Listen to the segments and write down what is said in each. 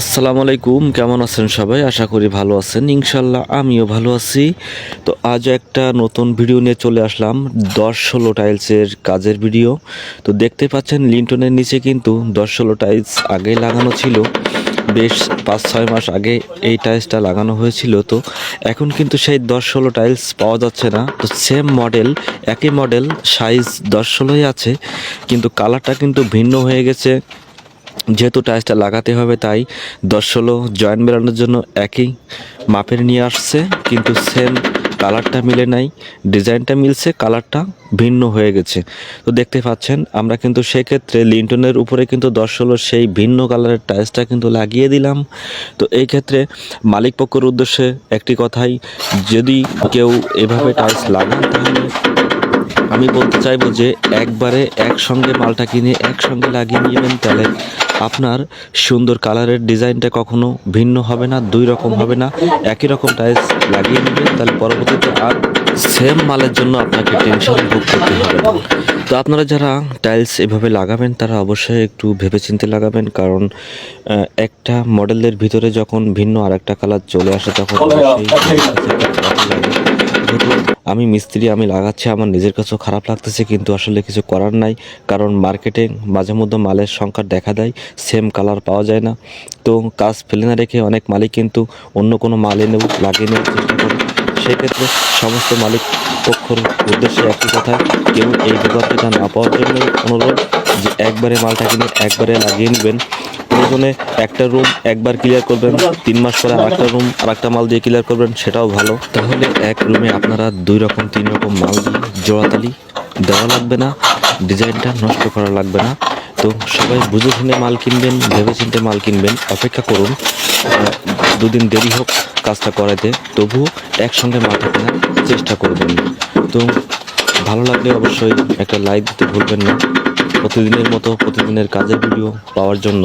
আসসালামু আলাইকুম, কেমন আছেন সবাই? আশা করি ভালো আছেন। ইনশাল্লাহ আমিও ভালো আছি। তো আজ একটা নতুন ভিডিও নিয়ে চলে আসলাম। দশ ষোলো টাইলসের কাজের ভিডিও। তো দেখতে পাচ্ছেন, লিন্টনের নিচে কিন্তু দশ ষোলো টাইলস আগে লাগানো ছিল। বেশ পাঁচ ছয় মাস আগে এই টাইলসটা লাগানো হয়েছিল। তো এখন কিন্তু সেই দশ ষোলো টাইলস পাওয়া যাচ্ছে না। তো সেম মডেল একই মডেল সাইজ দশ ষোলোই আছে। কিন্তু কালারটা কিন্তু ভিন্ন হয়ে গেছে। যেহেতু টাইলসটা লাগাতে হবে, তাই দশ ষোলো জয়েন্ট মেলানোর জন্য একই মাপের নিয়ে আসছে, কিন্তু সেম কালারটা মিলে নাই, ডিজাইনটা মিলছে, কালারটা ভিন্ন হয়ে গেছে। তো দেখতে পাচ্ছেন, আমরা কিন্তু সেক্ষেত্রে লিন্টনের উপরে কিন্তু দশ ষোলো সেই ভিন্ন কালারের টাইলসটা কিন্তু লাগিয়ে দিলাম। তো এই ক্ষেত্রে মালিক পক্ষের উদ্দেশ্যে একটি কথাই, যদি কেউ এভাবে টাইলস লাগান তাহলে আমি বলতে চাইব যে একবারে একসঙ্গে মালটা কিনে একসঙ্গে লাগিয়ে নেবেন, তাহলে আপনার সুন্দর কালারের ডিজাইনটা কখনো ভিন্ন হবে না দুই রকম হবে না একই রকম টাইলস লাগিয়ে নেবেন তাহলে পরবর্তীতে আর সেম মালের জন্য আপনাকে টেনশন ভোগ করতে হবে তো আপনারা যারা টাইলস এভাবে লাগাবেন তারা অবশ্যই একটু ভেবেচিন্তে লাগাবেন কারণ একটা মডেলের ভিতরে যখন ভিন্ন আরেকটা কালার চলে আসে তখন অবশ্যই খারাপ লাগে। যেহেতু আমি মিস্ত্রি, আমি লাগাচ্ছি, আমার নিজের কাছেও খারাপ লাগতেছে, কিন্তু আসলে কিছু করার নাই। কারণ মার্কেটে মাঝে মধ্যে মালের সংখ্যা দেখা দেয় সেম কালার পাওয়া যায় না। তো কাজ ফেলে না রেখে অনেক মালিক কিন্তু অন্য কোনো মাল এনেও লাগিয়ে নেওয়ার চেষ্টা করে। সেক্ষেত্রে সমস্ত মালিক পক্ষর উদ্দেশ্যে একই কথা, কেউ এই বিপদটা না পাওয়ার জন্য অনুরোধ যে একবারে মালটা কিনে একবারে লাগিয়ে নেবেন। প্রয়োজনে একটা রুম একবার ক্লিয়ার করবেন, তিন মাস পরে আরেকটা রুম আর একটা মাল দিয়ে ক্লিয়ার করবেন, সেটাও ভালো। তাহলে এক রুমে আপনারা দুই রকম, তিন রকম মাল দিয়ে জোড়াতালি দেওয়া লাগবে না, ডিজাইনটা নষ্ট করা লাগবে না। তো সবাই বুঝে শুনে মাল কিনবেন, ভেবে চিন্তে মাল কিনবেন, অপেক্ষা করুন। দুদিন দেরি হোক কাজটা করাতে, তবুও একসঙ্গে মালটা কেনার চেষ্টা করবেন। তো ভালো লাগলে অবশ্যই একটা লাইক দিতে ভুলবেন না। প্রতিদিনের মতো প্রতিদিনের কাজের ভিডিও পাওয়ার জন্য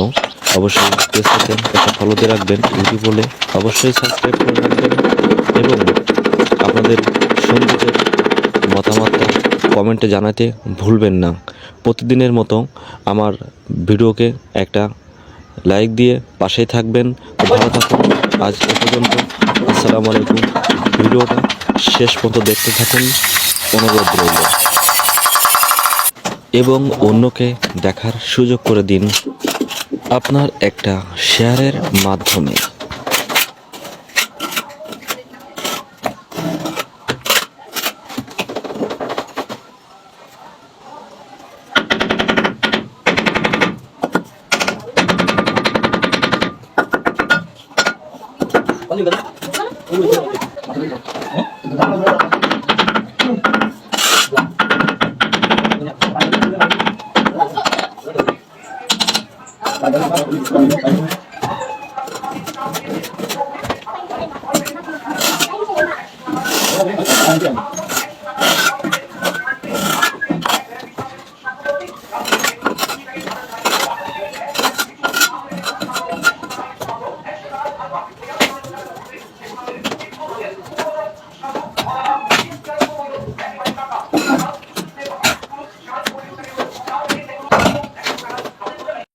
অবশ্যই পেজটাতে একটা ফলো দিয়ে রাখবেন ইউটিউব বলে অবশ্যই সাবস্ক্রাইব করে রাখবেন এবং আপনাদের সুন্দরের মতামতটা কমেন্টে জানাতে ভুলবেন না। প্রতিদিনের মতো আমার ভিডিওকে একটা লাইক দিয়ে পাশেই থাকবেন। ভালো থাকুন। আজ এ পর্যন্ত আসসালামু আলাইকুম। ভিডিওটা শেষ পর্যন্ত দেখতে থাকুন। অনুরোধ রইল। এবং অন্যকে দেখার সুযোগ করে দিন। আপনার একটা শেয়ারের মাধ্যমে। Dari.